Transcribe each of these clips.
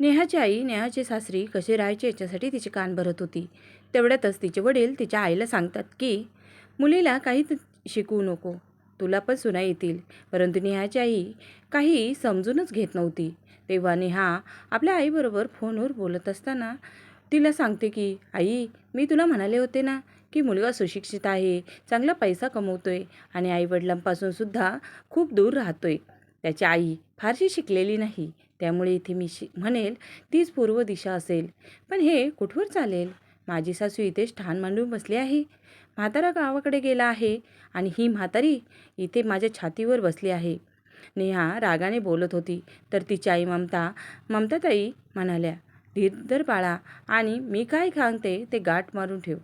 नेहाची आई नेहाचे सासरी कसे राहायचे याच्यासाठी तिचे कान भरत होती. तेवढ्यातच तिचे वडील तिच्या आईला सांगतात की मुलीला काही शिकवू नको. तुला पण सुना येतील. परंतु नेहाची आई काही समजूनच घेत नव्हती. तेव्हा नेहा आपल्या आईबरोबर फोनवर बोलत असताना तिला सांगते की आई मी तुला म्हणाले होते ना की मुलगा सुशिक्षित आहे चांगला पैसा कमवतो आहे आणि आईवडिलांपासून सुद्धा खूप दूर राहतो आहे त्याची आई फारशी शिकलेली नाही. त्यामुळे इथे मी शि म्हणेल तीच पूर्व दिशा असेल. पण हे कुठवर चालेल? माझी सासू इथेच ठाण मांडून बसली आहे. म्हातारा गावाकडे गेला आहे आणि ही म्हातारी इथे माझ्या छातीवर बसली आहे. नेहा रागाने बोलत होती. तर तिची आई ममता ममताताई म्हणाल्या धीरधर बाळा आणि मी काय सांगते ते गाठ मारून ठेव.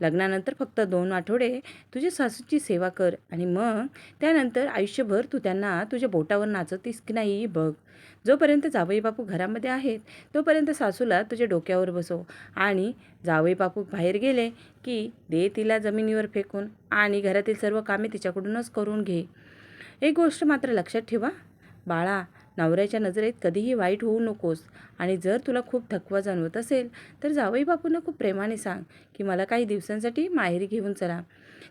लग्नानंतर फक्त दोन आठवडे तुझ्या सासूची सेवा कर आणि मग त्यानंतर आयुष्यभर तू त्यांना तुझ्या बोटावर नाचवतीस की नाही बघ. जोपर्यंत जावई बापू घरामध्ये आहेत तोपर्यंत सासूला तुझ्या डोक्यावर बसव. आणि जावई बापू बाहेर गेले की दे तिला जमिनीवर फेकून आणि घरातील सर्व कामे तिच्याकडूनच करून घे. एक गोष्ट मात्र लक्षात ठेवा. बाळा नवऱ्याच्या नजरेत कधीही वाईट होऊ नकोस. आणि जर तुला खूप थकवा जाणवत असेल तर जावई बापूंना खूप प्रेमाने सांग की मला काही दिवसांसाठी माहेरी घेऊन चला.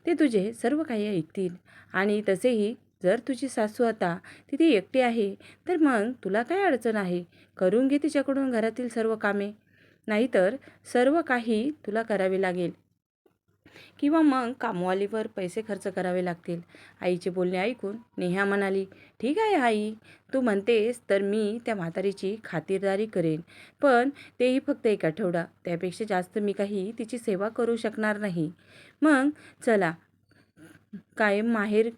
ते तुझे सर्व काही ऐकतील. आणि तसेही जर तुझी सासू आता तिथे एकटी आहे तर मग तुला काय अडचण आहे? करून घे तिच्याकडून घरातील सर्व कामे. नाहीतर सर्व काही तुला करावे लागेल. किंवा मग कामवालीवर पैसे खर्च करावे लागतील. आईचे बोलणे ऐकून नेहा म्हणाली ठीक आहे आई तू म्हणतेस तर मी त्या म्हातारीची खातिरदारी करेन पण तेही फक्त एक आठवडा. त्यापेक्षा जास्त मी काही तिची सेवा करू शकणार नाही. मग चला कायम माहेर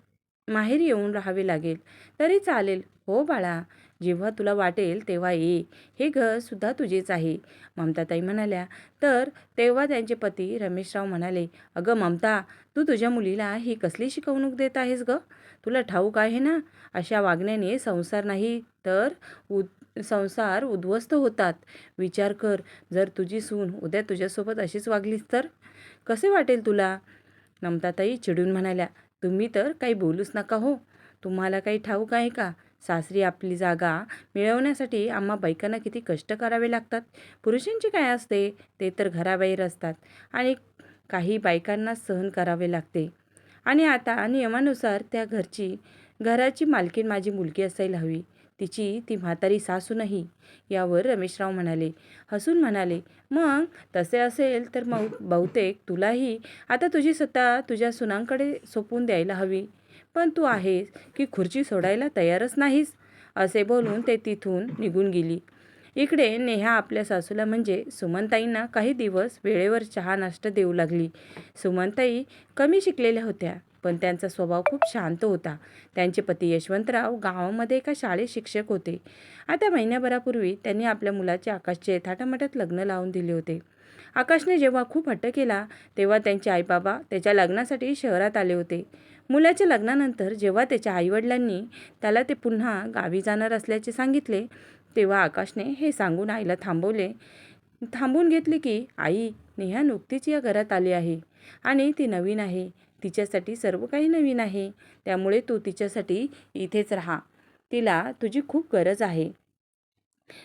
माहेर येऊन राहावे लागेल. तरी चालेल. हो बाळा. जेव्हा तुला वाटेल तेव्हा ये. हे घर सुद्धा तुझेच आहे. ममताताई म्हणाल्या तर तेव्हा त्यांचे पती रमेशराव म्हणाले अगं ममता तू तुझ्या मुलीला ही कसली शिकवणूक देत आहेस ग? तुला ठाऊक आहे ना? अशा वागण्याने संसार नाही तर उद संसार उद्ध्वस्त होतात. विचार कर जर तुझी सून उद्या तुझ्यासोबत अशीच वागलीस तर? कसे वाटेल तुला? ममताताई चिडून म्हणाल्या तुम्ही तर काही बोलूच नका हो. तुम्हाला काही ठाऊक आहे का? सासरी आपली जागा मिळवण्यासाठी आम्हा बायकांना किती कष्ट करावे लागतात? पुरुषांची काय असते? ते तर घराबाहेर असतात. आणि काही बायकांना सहन करावे लागते. आणि आता नियमानुसार त्या घरची घराची मालकीण माझी मुलगी असायला हवी. तिची ती म्हातारी सासू नाही यावर रमेशराव म्हणाले. हसून म्हणाले मग तसे असेल तर मग बहुतेक तुलाही आता तुझी सत्ता तुझ्या सुनांकडे सोपवून द्यायला हवी. पण तू आहेस की खुर्ची सोडायला तयारच नाहीस? असे बोलून ते तिथून निघून गेली. इकडे नेहा आपल्या सासूला म्हणजे सुमनताईंना काही दिवस वेळेवर चहा नाश्ता देऊ लागली. सुमनताई कमी शिकलेल्या होत्या पण त्यांचा स्वभाव खूप शांत होता. त्यांचे पती यशवंतराव गावामध्ये एका शाळेत शिक्षक होते. आता महिन्याभरापूर्वी त्यांनी आपल्या मुलाचे आकाशचे थाटामाटात लग्न लावून दिले होते. आकाशने जेव्हा खूप हट्ट केला तेव्हा त्यांचे आईबाबा त्याच्या लग्नासाठी शहरात आले होते. मुलाच्या लग्नानंतर जेव्हा त्याच्या आईवडिलांनी त्याला ते पुन्हा गावी जाणार असल्याचे सांगितले तेव्हा आकाशने हे सांगून आईला थांबवले. थांबून घेतले की आई नेहा नुकतीच या घरात आली आहे आणि ती नवीन आहे. तिच्यासाठी सर्व काही नवीन आहे. त्यामुळे तू तिच्यासाठी इथेच राहा. तिला तुझी खूप गरज आहे.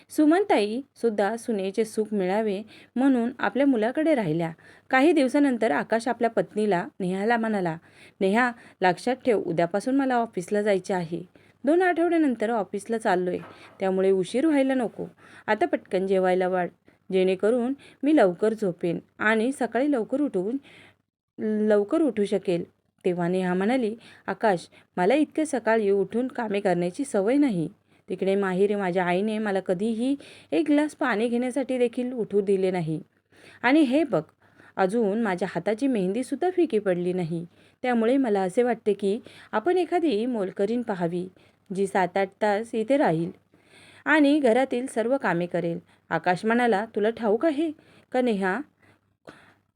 सुमनताई सुद्धा सुनेचे सुख मिळावे म्हणून आपल्या मुलाकडे राहिल्या. काही दिवसानंतर आकाश आपल्या पत्नीला नेहाला म्हणाला नेहा लक्षात ठेव उद्यापासून मला ऑफिसला जायचे आहे. दोन आठवड्यानंतर ऑफिसला चाललोय. त्यामुळे उशीर व्हायला नको. आता पटकन जेवायला वाढ. जेणेकरून मी लवकर झोपेन आणि सकाळी लवकर उठून लवकर उठू शकेल. तेव्हा नेहा म्हणाली आकाश मला इतके सकाळी उठून कामे करण्याची सवय नाही. तिकडे माहेरी माझ्या आईने मला कधीही एक ग्लास पाणी घेण्यासाठी देखील उठू दिले नाही. आणि हे बघ अजून माझ्या हाताची मेहंदीसुद्धा फिकी पडली नाही. त्यामुळे मला असे वाटते की आपण एखादी मोलकरीन पाहावी जी सात आठ तास इथे राहील आणि घरातील सर्व कामे करेल. आकाश म्हणाला तुला ठाऊक आहे का नेहा?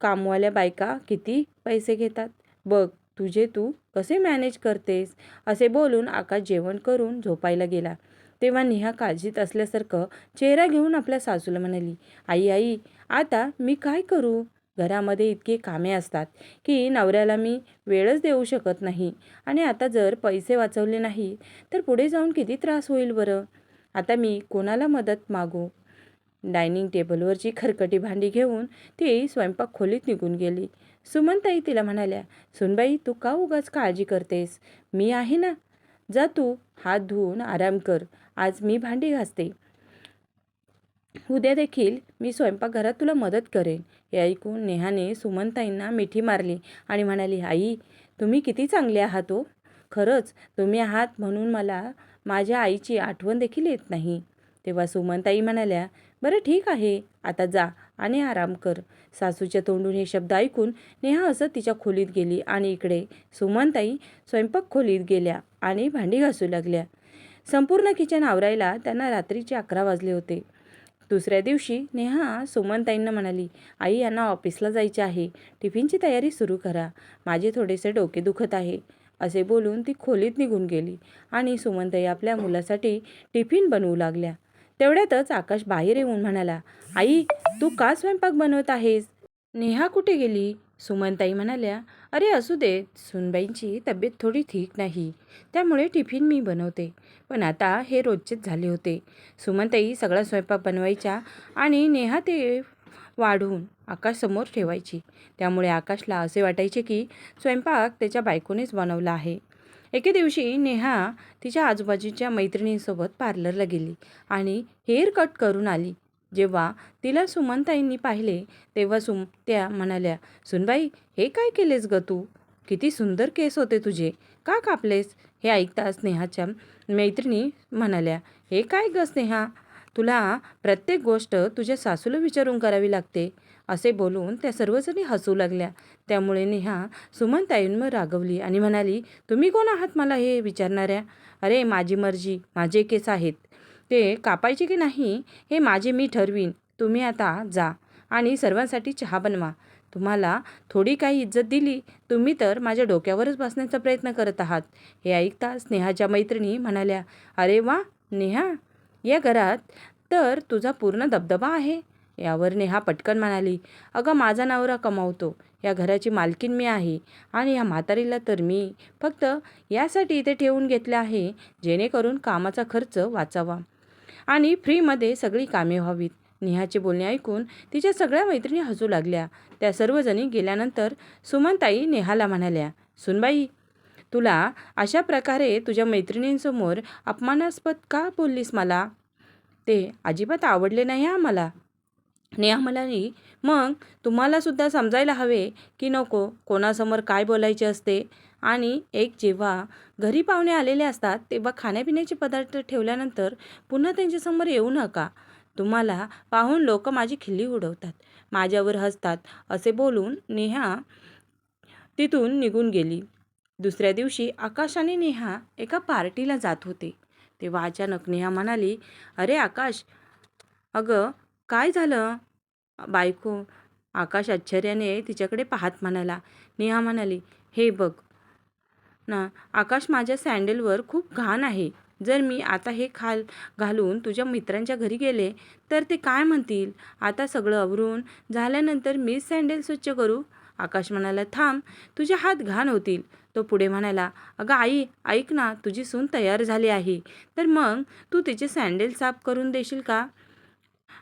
कामवाल्या बायका किती पैसे घेतात? बघ तुझे तू कसे मॅनेज करतेस? असे बोलून आकाश जेवण करून झोपायला गेला. तेव्हा नेहा काळजीत असल्यासारखं चेहरा घेऊन आपल्या सासूला म्हणाली आई आई आता मी काय करू? घरामध्ये इतकी कामे असतात की नवऱ्याला मी वेळच देऊ शकत नाही आणि आता जर पैसे वाचवले नाही तर पुढे जाऊन किती त्रास होईल बरं? आता मी कोणाला मदत मागू? डायनिंग टेबलवरची खरकटी भांडी घेऊन ती स्वयंपाक खोलीत निघून गेली. सुमनताई तिला म्हणाल्या सुनबाई तू का उगाच काळजी करतेस? मी आहे ना. जा तू हात धुवून आराम कर. आज मी भांडी घासते. उद्या देखील मी स्वयंपाकघरात तुला मदत करेन. हे ऐकून नेहाने सुमनताईंना मिठी मारली आणि म्हणाली आई तुम्ही किती चांगले आहात हो खरंच तुम्ही आहात म्हणून मला माझ्या आईची आठवण देखील येत नाही. तेव्हा सुमनताई म्हणाल्या बरं ठीक आहे आता जा आणि आराम कर. सासूच्या तोंडून हे शब्द ऐकून नेहा असं तिच्या खोलीत गेली आणि इकडे सुमनताई स्वयंपाक खोलीत गेल्या आणि भांडी घासू लागल्या. संपूर्ण किचन आवरायला त्यांना रात्रीचे अकरा वाजले होते. दुसऱ्या दिवशी नेहा सुमनताईंना म्हणाली आई यांना ऑफिसला जायचे आहे. टिफिनची तयारी सुरू करा. माझे थोडेसे डोके दुखत आहे. असे बोलून ती खोलीत निघून गेली आणि सुमनताई आपल्या मुलासाठी टिफिन बनवू लागल्या. तेवढ्यातच आकाश बाहेर येऊन म्हणाला आई तू का स्वयंपाक बनवत आहेस? नेहा कुठे गेली? सुमनताई म्हणाल्या अरे असू दे सुनबाईंची तब्येत थोडी ठीक नाही. त्यामुळे टिफिन मी बनवते. पण आता हे रोजचेच झाले होते. सुमनताई सगळा स्वयंपाक बनवायच्या आणि नेहा ते वाढून आकाशसमोर ठेवायची. त्यामुळे आकाशला असे वाटायचे की स्वयंपाक त्याच्या बायकोनेच बनवला आहे. एके दिवशी नेहा तिच्या आजूबाजूच्या मैत्रिणींसोबत पार्लरला गेली आणि हेअर कट करून आली. जेव्हा तिला सुमनताईंनी पाहिले तेव्हा सुम त्या म्हणाल्या सुनबाई हे काय केलेस ग तू? किती सुंदर केस होते तुझे. का कापलेस? हे ऐकता स्नेहाच्या मैत्रिणी म्हणाल्या हे काय ग स्नेहा? तुला प्रत्येक गोष्ट तुझ्या सासूला विचारून करावी लागते. असे बोलून त्या सर्वजणी हसू लागल्या. त्यामुळे नेहा सुमनताईंवर रागवली आणि म्हणाली तुम्ही कोण आहात मला हे विचारणाऱ्या? अरे माझी मर्जी माझे केस आहेत. ते कापायचे की नाही हे माझे मी ठरवीन. तुम्ही आता जा आणि सर्वांसाठी चहा बनवा. तुम्हाला थोडी काही इज्जत दिली तुम्ही तर माझ्या डोक्यावरच बसण्याचा प्रयत्न करत आहात. हे ऐकता स्नेहाच्या मैत्रिणी म्हणाल्या अरे वा नेहा या घरात तर तुझा पूर्ण दबदबा आहे. यावर नेहा पटकन म्हणाली अगं माझा नवरा कमावतो. या घराची मालकीन मी आहे आणि या म्हातारीला तर मी फक्त यासाठी इथे ठेवून घेतलं आहे जेणेकरून कामाचा खर्च वाचावा. आणि फ्रीमध्ये सगळी कामे व्हावीत. नेहाचे बोलणे ऐकून तिच्या सगळ्या मैत्रिणी हसू लागल्या. त्या सर्वजणी गेल्यानंतर सुमनताई नेहाला म्हणाल्या सुनबाई तुला अशा प्रकारे तुझ्या मैत्रिणींसमोर अपमानास्पद का बोललीस मला? ते अजिबात आवडले नाही आम्हाला. नेहा म्हणाली मग तुम्हालासुद्धा समजायला हवे की नको? कोणासमोर काय बोलायचे असते? आणि एक जेव्हा घरी पाहुणे आलेले असतात तेव्हा खाण्यापिण्याचे पदार्थ ठेवल्यानंतर पुन्हा त्यांच्यासमोर येऊ नका. तुम्हाला पाहून लोक माझी खिल्ली उडवतात. माझ्यावर हसतात. असे बोलून नेहा तिथून निघून गेली. दुसऱ्या दिवशी आकाश आणि नेहा एका पार्टीला जात होते. तेव्हा अचानक नेहा म्हणाली अरे आकाश अगं काय झालं? बायको आकाश आश्चर्याने तिच्याकडे पाहत म्हणाला. नेहा म्हणाली हे बघ ना आकाश माझ्या सँडलवर खूप घाण आहे. जर मी आता हे खाल घालून तुझ्या मित्रांच्या घरी गेले तर ते काय म्हणतील? आता सगळं आवरून झाल्यानंतर मीच सँडल स्वच्छ करू? आकाश म्हणाला थांब तुझे हात घाण होतील. तो पुढे म्हणाला अगं आई ऐक ना तुझी सून तयार झाली आहे. तर मग तू तिचे सँडल साफ करून देशील का?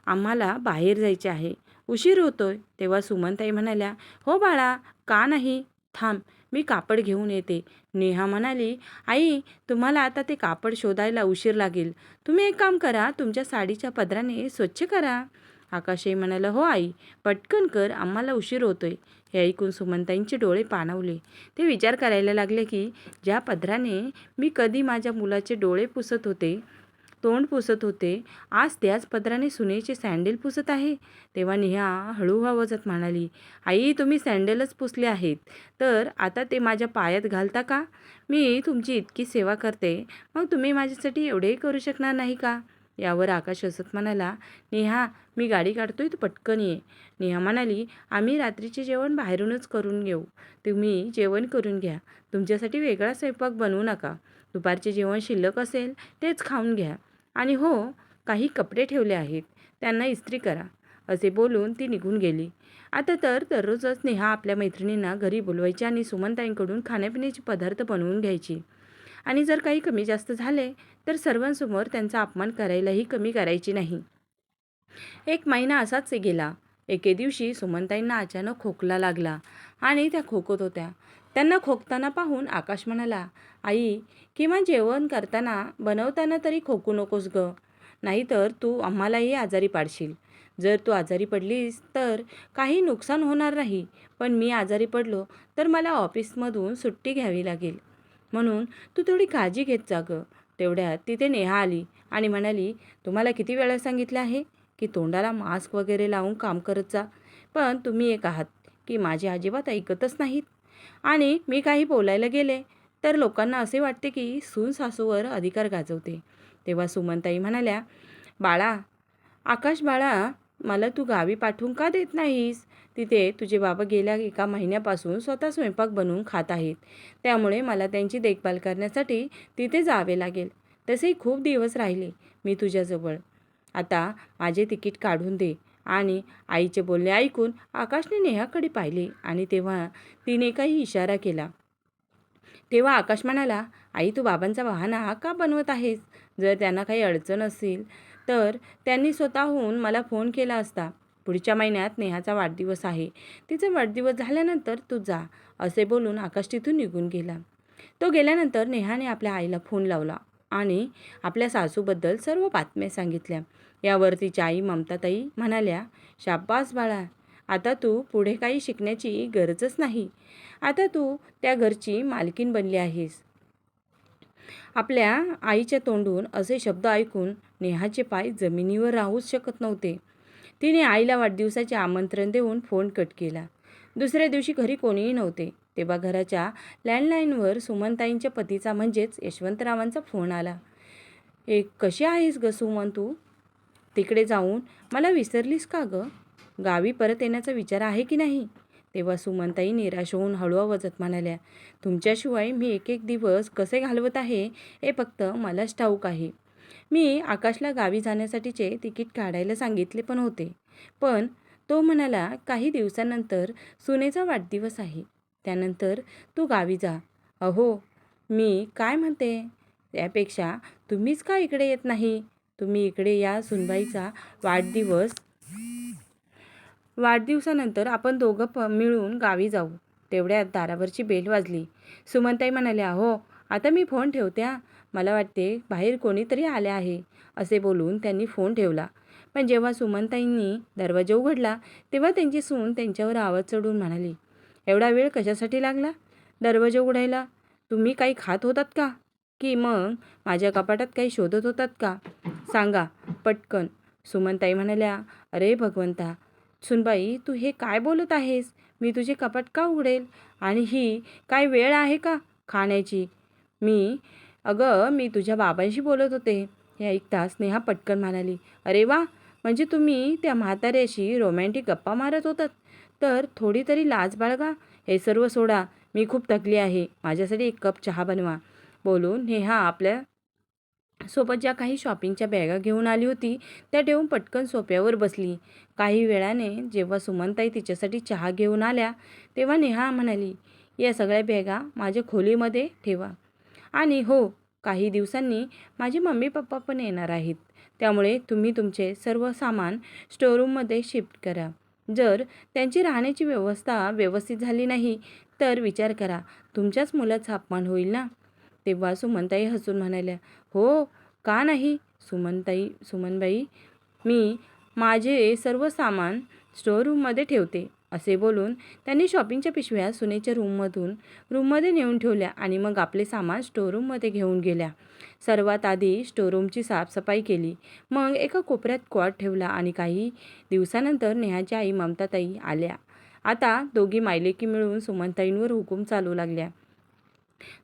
आम्हाला बाहेर जायचे आहे. उशीर होतोय. तेव्हा सुमनताई म्हणाल्या हो बाळा का नाही? थांब मी कापड घेऊन येते. नेहा म्हणाली आई तुम्हाला आता ते कापड शोधायला उशीर लागेल. तुम्ही एक काम करा तुमच्या साडीच्या पदराने स्वच्छ करा. आकाशही म्हणाला हो आई पटकन कर आम्हाला उशीर होतोय. हे ऐकून सुमंताईंचे डोळे पाणवले. ते विचार करायला लागले की ज्या पदराने मी कधी माझ्या मुलाचे डोळे पुसत होते तोंड पुसत होते. आज त्याच पदराने सुनेचे सँडल पुसत आहे. तेव्हा नेहा हळू आवाजात म्हणाली आई तुम्ही सँडलच पुसले आहेत. तर आता ते माझ्या पायात घालता का? मी तुमची इतकी सेवा करते. मग तुम्ही माझ्यासाठी एवढेही करू शकणार नाही का? यावर आकाश हसत म्हणाला नेहा मी गाडी काढतोय तू पटकन ये. नेहा म्हणाली आम्ही रात्रीचे जेवण बाहेरूनच करून घेऊ. तुम्ही जेवण करून घ्या. तुमच्यासाठी वेगळा स्वयंपाक बनवू नका. दुपारचे जेवण शिल्लक असेल तेच खाऊन घ्या. आणि हो काही कपडे ठेवले आहेत. त्यांना इस्त्री करा. असे बोलून ती निघून गेली. आता तर दररोजच नेहा आपल्या मैत्रिणींना घरी बोलवायची आणि सुमनताईंकडून खाण्यापिण्याचे पदार्थ बनवून घ्यायची. आणि जर काही कमी जास्त झाले तर सर्वांसमोर त्यांचा अपमान करायलाही कमी करायची नाही. एक महिना असाच गेला. एके दिवशी सुमनताईंना अचानक खोकला लागला आणि त्या खोकत होत्या. त्यांना खोकताना पाहून आकाश म्हणाला आई किंवा जेवण करताना बनवताना तरी खोकू नकोस ग. नाहीतर तू आम्हालाही आजारी पाडशील. जर तू आजारी पडलीस तर काही नुकसान होणार नाही. पण मी आजारी पडलो तर मला ऑफिसमधून सुट्टी घ्यावी लागेल. म्हणून तू थोडी काळजी घेत जा गं. तेवढ्यात तिथे नेहा आली आणि म्हणाली तुम्हाला किती वेळा सांगितलं आहे की तोंडाला मास्क वगैरे लावून काम करत जा. पण तुम्ही एक आहात की माझे अजिबात ऐकतच नाहीत. आणि मी काही बोलायला गेले तर लोकांना असे वाटते की सून सासूवर अधिकार गाजवते. तेव्हा सुमनताई म्हणाल्या बाळा आकाश बाळा मला तू गावी पाठवून का देत नाहीस? तिथे तुझे बाबा गेल्या एका महिन्यापासून स्वतः स्वयंपाक बनवून खात आहेत. त्यामुळे मला त्यांची देखभाल करण्यासाठी तिथे जावे लागेल. तसेही खूप दिवस राहिले मी तुझ्याजवळ. आता माझे तिकीट काढून दे. आणि आईचे बोलणे ऐकून आकाशने नेहाकडे पाहिले आणि तेव्हा तिने काही इशारा केला. तेव्हा आकाश म्हणाला आई तू बाबांचा वाहना का बनवत आहेस? जर त्यांना काही अडचण असेल तर त्यांनी स्वतःहून मला फोन केला असता. पुढच्या महिन्यात नेहाचा वाढदिवस आहे. तिचा वाढदिवस झाल्यानंतर तू जा असे बोलून आकाश तिथून निघून गेला. तो गेल्यानंतर नेहाने आपल्या आईला फोन लावला. आणि आपल्या सासूबद्दल सर्व बातम्या सांगितल्या. यावर तिच्या आई ममताताई म्हणाल्या शाब्बास बाळा आता तू पुढे काही शिकण्याची गरजच नाही. आता तू त्या घरची मालकीन बनली आहेस. आपल्या आईच्या तोंडून असे शब्द ऐकून नेहाचे पाय जमिनीवर राहूच शकत नव्हते. तिने आईला वाढदिवसाचे आमंत्रण देऊन फोन कट केला. दुसऱ्या दिवशी घरी कोणीही नव्हते. तेव्हा घराच्या लँडलाईनवर सुमनताईंच्या पतीचा म्हणजेच यशवंतरावांचा फोन आला. ए कशी आहेस ग सुमन तू? तिकडे जाऊन मला विसरलीस का ग? गावी परत येण्याचा विचार आहे की नाही? तेव्हा सुमनताई निराश होऊन हळू वजत म्हणाल्या तुमच्याशिवाय मी एक एक दिवस कसे घालवत आहे हे फक्त मलाच ठाऊक आहे. मी आकाशला गावी जाण्यासाठीचे तिकीट काढायला सांगितले पण होते. पण तो म्हणाला काही दिवसानंतर सुनेचा वाढदिवस आहे. त्यानंतर तू गावी जा. अहो मी काय म्हणते? त्यापेक्षा तुम्हीच का इकडे येत नाही? तुम्ही इकडे या सुनबाईचा वाढदिवस वाढदिवसानंतर आपण दोघं प मिळून गावी जाऊ. तेवढ्यात दारावरची बेल वाजली. सुमनताई म्हणाल्या हो आता मी फोन ठेवत्या. मला वाटते बाहेर कोणीतरी आले आहे असे बोलून त्यांनी फोन ठेवला. पण जेव्हा सुमनताईंनी दरवाजा उघडला तेव्हा त्यांची सून त्यांच्यावर आवाज चढून म्हणाली एवढा वेळ कशासाठी लागला? दरवाजा उघडायला? तुम्ही काही खात होतात का? की मग माझ्या कपाटात काही शोधत होतात का? सांगा पटकन. सुमनताई म्हणाल्या अरे भगवंता सुनबाई तू हे काय बोलत आहेस? मी तुझे कपाट का उघडेल? आणि ही काय वेळ आहे का खाण्याची? मी अगं मी तुझ्या बाबांशी बोलत होते. हे ऐकता स्नेहा पटकन म्हणाली अरे वा म्हणजे तुम्ही त्या म्हाताऱ्याशी रोमॅन्टिक गप्पा मारत होतात. तर थोडी तरी लाज बाळगा. हे सर्व सोडा. मी खूप थकली आहे. माझ्यासाठी एक कप चहा बनवा. बोलून नेहा आपल्यासोबत ज्या काही शॉपिंगच्या बॅगा घेऊन आली होती त्या ठेवून पटकन सोप्यावर बसली. काही वेळाने जेव्हा सुमनताई तिच्यासाठी चहा घेऊन आल्या तेव्हा नेहा म्हणाली या सगळ्या बॅगा माझ्या खोलीमध्ये ठेवा. आणि हो काही दिवसांनी माझे मम्मी पप्पा पण येणार आहेत. त्यामुळे तुम्ही तुमचे सर्व सामान स्टोरूममध्ये शिफ्ट करा. जर त्यांची राहण्याची व्यवस्था व्यवस्थित झाली नाही तर विचार करा तुमच्याच मुलाचा अपमान होईल ना? तेव्हा सुमनताई हसून म्हणाल्या हो का नाही? सुमनताई सुमनबाई मी माझे सर्व सामान स्टोअरूममध्ये ठेवते. असे बोलून त्यांनी शॉपिंगच्या पिशव्या सुनेच्या रूममधून रूममध्ये नेऊन ठेवल्या आणि मग आपले सामान स्टोअरूममध्ये घेऊन गेल्या. सर्वात आधी स्टोरूमची साफसफाई केली. मग एका कोपऱ्यात क्वाट ठेवला आणि काही दिवसानंतर नेहाच्या आई ममताताई आल्या. आता दोघी मायलेकी मिळून सुमनताईंवर हुकूम चालू लागल्या.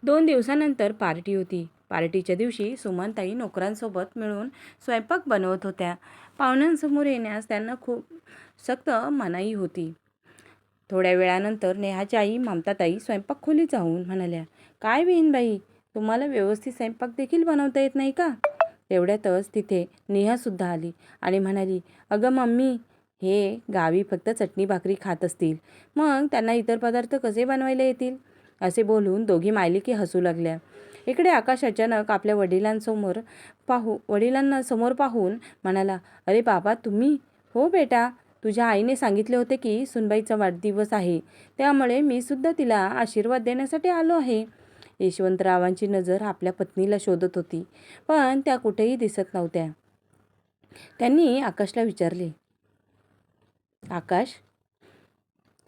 दोन दिवसानंतर पार्टी होती. पार्टीच्या दिवशी सुमनताई नोकरांसोबत मिळून स्वयंपाक बनवत होत्या. पाहुण्यांसमोर येण्यास त्यांना खूप सक्त मनाई होती. थोड्या वेळानंतर नेहाची आई ममताताई स्वयंपाक खोली जाऊन म्हणाल्या काय बहीणबाई तुम्हाला व्यवस्थित स्वयंपाक देखील बनवता येत नाही का? तेवढ्यातच तिथे नेहासुद्धा आली आणि म्हणाली अगं मम्मी हे गावी फक्त चटणी भाकरी खात असतील. मग त्यांना इतर पदार्थ कसे बनवायला येतील? असे बोलून दोघी मायलिकी हसू लागल्या. इकडे आकाश अचानक आपल्या वडिलांसमोर पाहू वडिलांना समोर पाहून म्हणाला अरे बाबा तुम्ही? हो बेटा तुझ्या आईने सांगितले होते की सुनबाईचा वाढदिवस आहे. त्यामुळे मी सुद्धा तिला आशीर्वाद देण्यासाठी आलो आहे. यशवंतरावांची नजर आपल्या पत्नीला शोधत होती पण त्या कुठेही दिसत नव्हत्या. त्यांनी आकाशला विचारले आकाश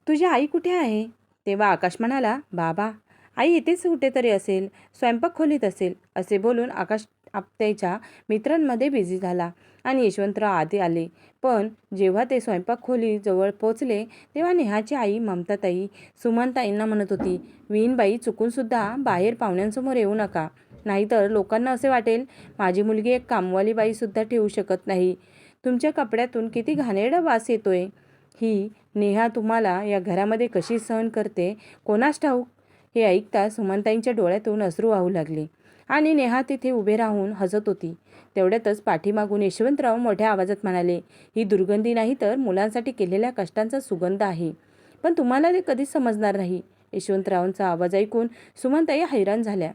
तुझी आई कुठे आहे? तेव्हा आकाश म्हणाला बाबा आई इथेच कुठेतरी असेल स्वयंपाक खोलीत असेल असे बोलून आकाश आपत्याच्या मित्रांमध्ये बिझी झाला आणि यशवंतराव आधी आले. पण जेव्हा ते स्वयंपाक खोली जवळ पोचले तेव्हा नेहाची आई ममताताई सुमनताईंना म्हणत होती विणबाई चुकूनसुद्धा बाहेर पाहुण्यांसमोर येऊ नका. नाहीतर लोकांना असे वाटेल माझी मुलगी एक कामवाली बाईसुद्धा ठेवू शकत नाही. तुमच्या कपड्यातून किती घाणेरडा वास येतोय. ही नेहा तुम्हाला या घरामध्ये कशी सहन करते कोणास ठाऊक? हे ऐकता सुमनताईंच्या डोळ्यातून अश्रू वाहू लागले. आणि नेहा तिथे उभे राहून हसत होती. तेवढ्यातच पाठीमागून यशवंतराव मोठ्या आवाजात म्हणाले ही दुर्गंधी नाही तर मुलांसाठी केलेल्या कष्टांचा सुगंध आहे. पण तुम्हाला ते कधीच समजणार नाही. यशवंतरावांचा आवाज ऐकून सुमनताई हैराण झाल्या.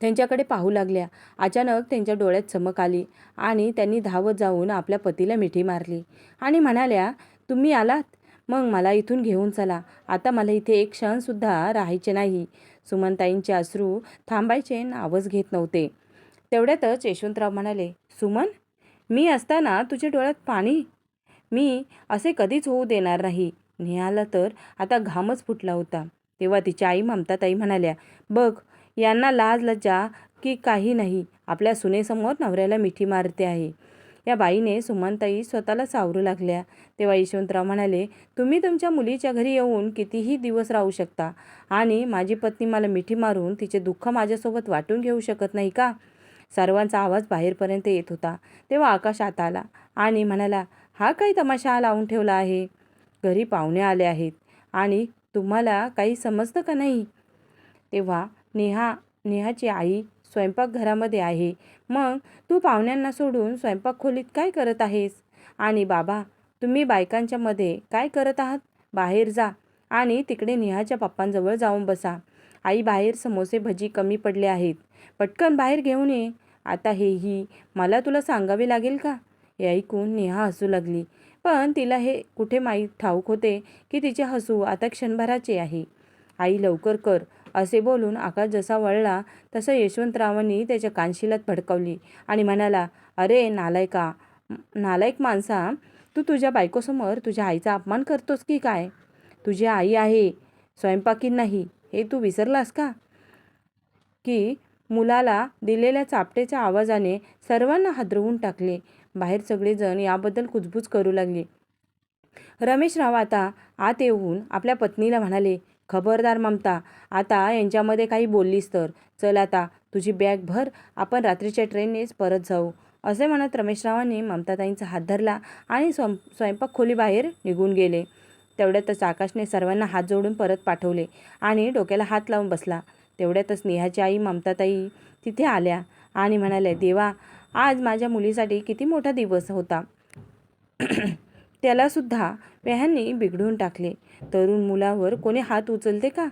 त्यांच्याकडे पाहू लागल्या. अचानक त्यांच्या डोळ्यात चमक आली आणि त्यांनी धावत जाऊन आपल्या पतीला मिठी मारली आणि म्हणाल्या तुम्ही आलात? मग मला इथून घेऊन चला. आता मला इथे एक क्षणसुद्धा राहायचे नाही. सुमनताईंचे अश्रू थांबायचे नावच घेत नव्हते. तेवढ्यातच यशवंतराव म्हणाले सुमन मी असताना तुझ्या डोळ्यात पाणी? मी असे कधीच होऊ देणार नाही. नेहाला तर आता घामच फुटला होता. तेव्हा तिच्या आई ममताताई म्हणाल्या बघ यांना लाज लज्जा की काही नाही. आपल्या सुनेसमोर नवऱ्याला मिठी मारते आहे. या बाईने सुमनताई स्वतःला सावरू लागल्या. तेव्हा यशवंतराव म्हणाले तुम्ही तुमच्या मुलीच्या घरी येऊन कितीही दिवस राहू शकता आणि माझी पत्नी मला मिठी मारून तिचे दुःख माझ्यासोबत वाटून घेऊ शकत नाही का? सर्वांचा आवाज बाहेरपर्यंत येत होता. तेव्हा आकाश आत आला आणि म्हणाला हा काही तमाशा लावून ठेवला आहे? घरी पाहुणे आले आहेत आणि तुम्हाला काही समजतं का नाही? तेव्हा नेहा नेहाची आई स्वयंपाकघरामध्ये आहे. मग तू पाहुण्यांना सोडून स्वयंपाक खोलीत काय करत आहेस? आणि बाबा तुम्ही बायकांच्या मध्ये काय करत आहात? बाहेर जा आणि तिकडे नेहाच्या पप्पांजवळ जाऊन बसा. आई बाहेर समोसे भजी कमी पडले आहेत. पटकन बाहेर घेऊन ये. आता हेही मला तुला सांगावे लागेल का? हे ऐकून नेहा हसू लागली. पण तिला हे कुठे माहीत ठाऊक होते की तिचे हसू आता क्षणभराचे आहे. आई लवकर कर. असे बोलून आकाश जसा वळला तसं यशवंतरावांनी त्याच्या कानशिलात भडकवली आणि म्हणाला अरे नालायका नालायक माणसा तू तुझ्या बायकोसमोर तुझ्या आईचा अपमान करतोस की काय? तुझी आई आहे स्वयंपाकी नाही हे तू विसरलास का की मुलाला दिलेल्या चापटेच्या आवाजाने सर्वांना हादरवून टाकले. बाहेर सगळेजण याबद्दल कुजबूज करू लागले. रमेशराव आता आत येऊन आपल्या पत्नीला म्हणाले खबरदार ममता आता यांच्यामध्ये काही बोललीस तर? चल आता तुझी बॅग भर आपण रात्रीच्या ट्रेननेच परत जाऊ. असे म्हणत रमेशरावांनी ममताताईंचा हात धरला आणि स्वयं स्वयंपाक खोलीबाहेर निघून गेले. तेवढ्यातच आकाशने सर्वांना हात जोडून परत पाठवले आणि डोक्याला हात लावून बसला. तेवढ्यातच नेहाची आई ममताताई तिथे आल्या आणि म्हणाल्या देवा आज माझ्या मुलीसाठी किती मोठा दिवस होता. त्यालासुद्धा पेह्यांनी बिघडून टाकले. तरुण मुलावर कोणी हात उचलते का?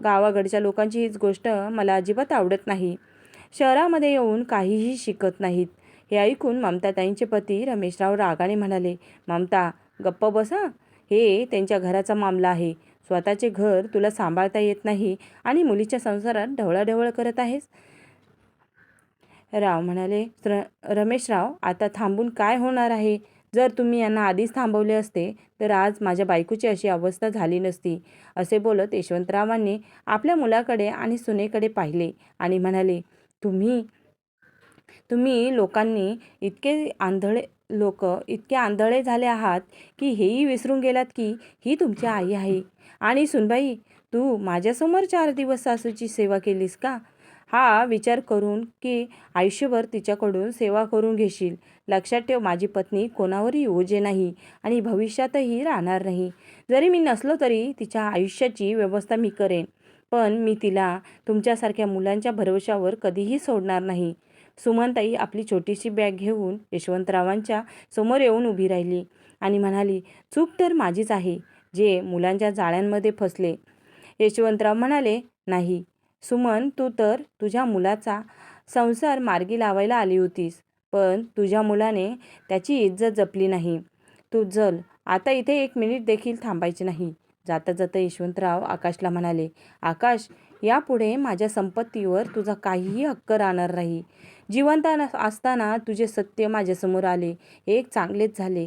गावाकडच्या लोकांची हीच गोष्ट मला अजिबात आवडत नाही. शहरामध्ये येऊन काहीही शिकत नाहीत. हे ऐकून ममताताईंचे पती रमेशराव रागाने म्हणाले ममता गप्प बसा हे त्यांच्या घराचा मामला आहे. स्वतःचे घर तुला सांभाळता येत नाही आणि मुलीच्या संसारात ढवळाढवळ करत आहेस? राव म्हणाले र रमेशराव आता थांबून काय होणार आहे? जर तुम्ही यांना आधीच थांबवले असते तर आज माझ्या बायकोची अशी अवस्था झाली नसती असे बोलत यशवंतरावांनी आपल्या मुलाकडे आणि सुनेकडे पाहिले आणि म्हणाले तुम्ही तुम्ही लोकांनी इतके आंधळे लोक इतके आंधळे झाले आहात की हेही विसरून गेलात की ही तुमची आई आहे. आणि सुनबाई तू माझ्यासमोर चार दिवस सासूची सेवा केलीस का? हा विचार करून की आयुष्यभर तिच्याकडून सेवा करून घेशील. लक्षात ठेव माझी पत्नी कोणावरही ओझे नाही आणि भविष्यातही राहणार नाही. जरी मी नसलो तरी तिच्या आयुष्याची व्यवस्था मी करेन पण मी तिला तुमच्यासारख्या मुलांच्या भरवशावर कधीही सोडणार नाही. सुमनताई आपली छोटीशी बॅग घेऊन यशवंतरावांच्या समोर येऊन उभी राहिली आणि म्हणाली चूक तर माझीच आहे जे मुलांच्या जाळ्यांमध्ये फसले. यशवंतराव म्हणाले नाही सुमन तू तर तुझ्या मुलाचा संसार मार्गी लावायला आली होतीस पण तुझ्या मुलाने त्याची इज्जत जपली नाही. तू जल आता इथे एक मिनिट देखील थांबायचे नाही. जाता जाता यशवंतराव आकाशला म्हणाले आकाश यापुढे माझ्या संपत्तीवर तुझा काहीही हक्क राहणार नाही. जिवंत असताना तुझे सत्य माझ्यासमोर आले. हे एक चांगलेच झाले.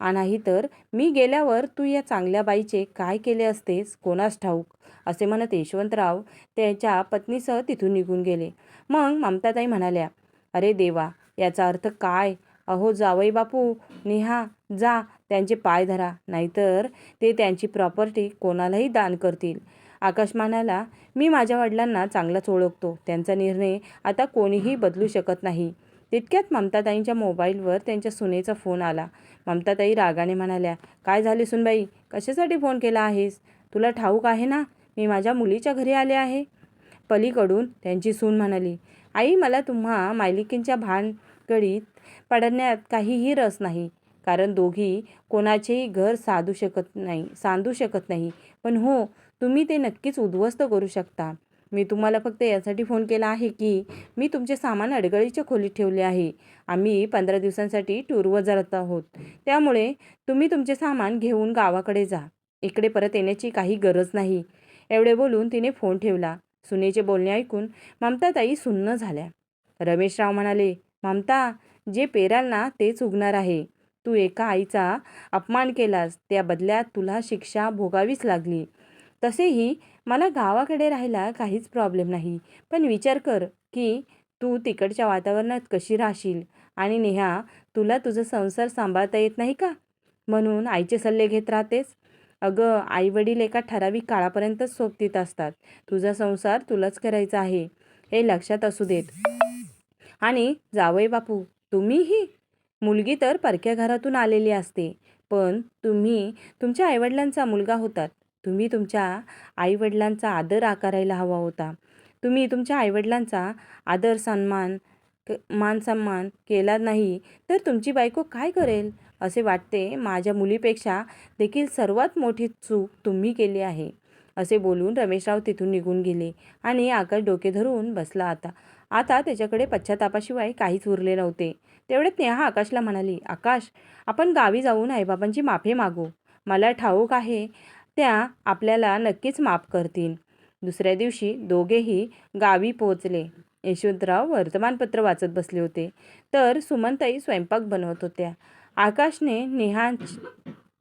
नाही तर मी गेल्यावर तू या चांगल्या बाईचे काय केले असतेस? कोणास ठाऊक? असे म्हणत यशवंतराव त्याच्या पत्नीसह तिथून निघून गेले. मग ममताताई म्हणाल्या अरे देवा याचा अर्थ काय? अहो जावई बापू नेहा जा त्यांचे पाय धरा नाहीतर ते त्यांची प्रॉपर्टी कोणालाही दान करतील. आकाश म्हणाला मी माझ्या वडिलांना चांगलाच ओळखतो. त्यांचा निर्णय आता कोणीही बदलू शकत नाही. तितक्यात ममताताईंच्या मोबाईलवर त्यांच्या सुनेचा फोन आला. ममताताई रागाने म्हणाल्या काय झाले सुनबाई? कशासाठी फोन केला आहेस? तुला ठाऊक आहे ना? मी माझ्या मुलीच्या घरी आले आहे. पलीकडून त्यांची सून म्हणाली आई मला तुम्हा मायलिकींच्या भानगडीत पडण्यात काहीही रस नाही कारण दोघी कोणाचेही घर साधू शकत नाही सांधू शकत नाही. पण हो तुम्ही ते नक्कीच उद्ध्वस्त करू शकता. मी तुम्हाला फक्त यासाठी फोन केला आहे की मी तुमचे सामान अडगळीच्या खोलीत ठेवले आहे. आम्ही पंधरा दिवसांसाठी टूरवर जात आहोत. त्यामुळे तुम्ही तुमचे सामान घेऊन गावाकडे जा. इकडे परत येण्याची काही गरज नाही. एवढे बोलून तिने फोन ठेवला. सुनेचे बोलणे ऐकून ममताताई सुन्न झाल्या. रमेशराव म्हणाले ममता जे पेराल ना तेच उगणार आहे. तू एका आईचा अपमान केलास. त्या बदल्यात तुला शिक्षा भोगावीच लागली. तसेही मला गावाकडे राहायला काहीच प्रॉब्लेम नाही. पण विचार कर की तू तिकडच्या वातावरणात कशी राहशील? आणि नेहा तुला तुझा संसार सांभाळता येत नाही का? म्हणून आईचे सल्ले घेत राहतेस. अगं आईवडील एका ठराविक काळापर्यंतच सोबतीत असतात. तुझा संसार तुलाच करायचा आहे हे लक्षात असू देत. आणि जावई बापू तुम्हीही? मुलगी तर परक्या घरातून आलेली असते. पण तुम्ही तुमच्या आईवडिलांचा मुलगा होतात. तुम्ही तुमच्या आईवडिलांचा आदर आकारायला हवा होता. तुम्ही तुमच्या आईवडिलांचा आदर सन्मान मान सन्मान केला नाही तर तुमची बायको काय करेल? असे वाटते माझ्या मुलीपेक्षा देखील सर्वात मोठी चूक तुम्ही केली आहे. असे बोलून रमेशराव तिथून निघून गेले आणि आकाश डोके धरून बसला आता. आता त्याच्याकडे पश्चातापाशिवाय काहीच उरले नव्हते. तेवढ्यात नेहा आकाशला म्हणाली आकाश आपण गावी जाऊन आईबाबांची माफी मागू. मला ठाऊक आहे त्या आपल्याला नक्कीच माफ करतील. दुसऱ्या दिवशी दोघेही गावी पोहोचले. यशवंतराव वर्तमानपत्र वाचत बसले होते. तर सुमनताई स्वयंपाक बनवत होत्या. आकाशने नेहा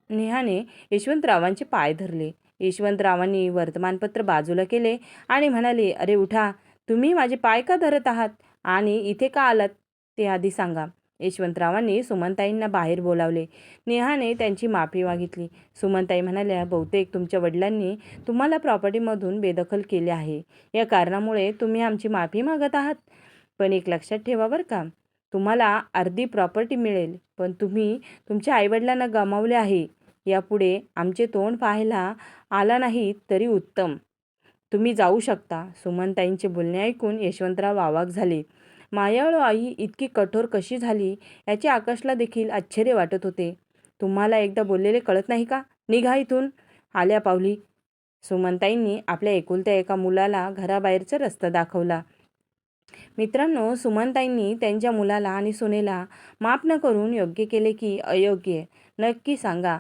नेहाने यशवंतरावांचे पाय धरले. यशवंतरावांनी वर्तमानपत्र बाजूला केले आणि म्हणाले अरे उठा तुम्ही माझे पाय का धरत आहात? आणि इथे का आलात? ते आधी सांगा. यशवंतरावांनी सुमनताईंना बाहेर बोलावले. नेहाने त्यांची माफी मागितली. सुमनताई म्हणाल्या बहुतेक तुमच्या वडिलांनी तुम्हाला प्रॉपर्टीमधून बेदखल केले आहे. या कारणामुळे तुम्ही आमची माफी मागत आहात. पण एक लक्षात ठेवा बरं का तुम्हाला अर्धी प्रॉपर्टी मिळेल पण तुम्ही तुमच्या आईवडिलांना गमावले आहे. यापुढे आमचे तोंड पाहायला आला नाही तरी उत्तम. तुम्ही जाऊ शकता. सुमनताईंचे बोलणे ऐकून यशवंतराव आवाक झाले. मायाळू आई इतकी कठोर कशी झाली याचे आकाशला देखील आश्चर्य वाटत होते. तुम्हाला एकदा बोललेले कळत नाही का? निघा इथून. आल्या पावली. सुमनताईंनी आपल्या एकुलत्या एका मुलाला घराबाहेरचा रस्ता दाखवला. मित्रांनो सुमनताईंनी त्यांच्या मुलाला आणि सुनेला माफ न करून योग्य केले की अयोग्य नक्की सांगा.